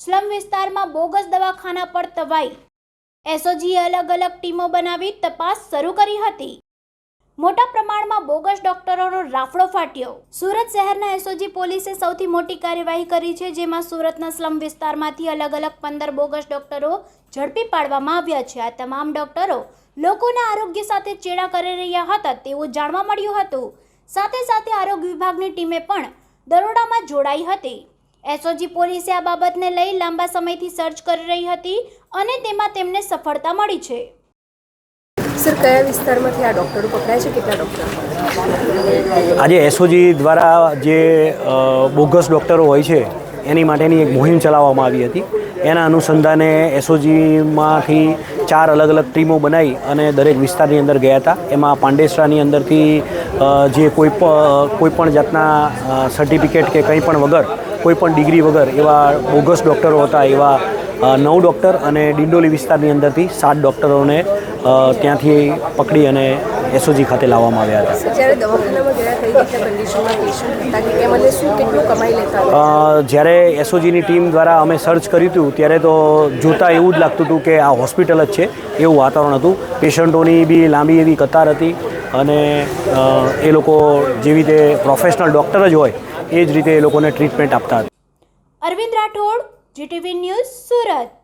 Slum વિસ્તારમાં bogus દવાખાના પર તવાઈ. એસઓજીએ અલગ અલગ ટીમો બનાવી તપાસ શરૂ કરી હતી. મોટા પ્રમાણમાં બોગસ ડોક્ટરોનો રાફડો ફાટ્યો. સુરત શહેરના એસઓજી પોલીસે સૌથી મોટી કાર્યવાહી કરી છે, જેમાં સુરતના સ્લમ વિસ્તારમાંથી અલગ અલગ પંદર બોગસ ડોક્ટરો ઝડપી પાડવામાં આવ્યા છે. આ તમામ ડોક્ટરો લોકોના આરોગ્ય સાથે ચેડા કરી રહ્યા હતા તેવું જાણવા મળ્યું હતું. સાથે સાથે આરોગ્ય વિભાગની ટીમે પણ દરોડામાં જોડાઈ હતી. એસઓજી પોલીસે આ બાબતને લઈ લાંબા સમયથી સર્ચ કરી રહી હતી અને તેમાં તેમને સફળતા મળી છે. સર કયા વિસ્તારમાંથી આ ડૉક્ટરો પકડાય છે? કેટલા ડૉક્ટર? આજે એસઓજી દ્વારા જે બોગસ ડૉક્ટરો હોય છે એની માટેની એક મુહિમ ચલાવવામાં આવી હતી. એના અનુસંધાને એસઓજીમાંથી ચાર અલગ અલગ ટીમો બનાવી અને દરેક વિસ્તારની અંદર ગયા હતા. એમાં પાંડેસરાની અંદરથી જે કોઈ પણ કોઈ પણ જાતના સર્ટિફિકેટ કે કંઈ પણ વગર કોઈ પણ ડિગ્રી વગર એવા બોગસ ડૉક્ટરો હતા એવા નવ ડૉક્ટર અને ડિંડોલી વિસ્તારની અંદરથી સાત ડૉક્ટરોને ત્યાંથી પકડી અને એસઓજી ખાતે લાવવામાં આવ્યા હતા. જ્યારે એસઓજીની ટીમ દ્વારા અમે સર્ચ કર્યું હતું ત્યારે તો જોતાં એવું જ લાગતું હતું કે આ હોસ્પિટલ જ છે એવું વાતાવરણ હતું. પેશન્ટોની બી લાંબી એવી કતાર હતી અને એ લોકો જેવી રીતે પ્રોફેશનલ ડૉક્ટર જ હોય એ જ રીતે એ લોકોને ટ્રીટમેન્ટ આપતા હતા. Arvind Rathod GTV news Surat.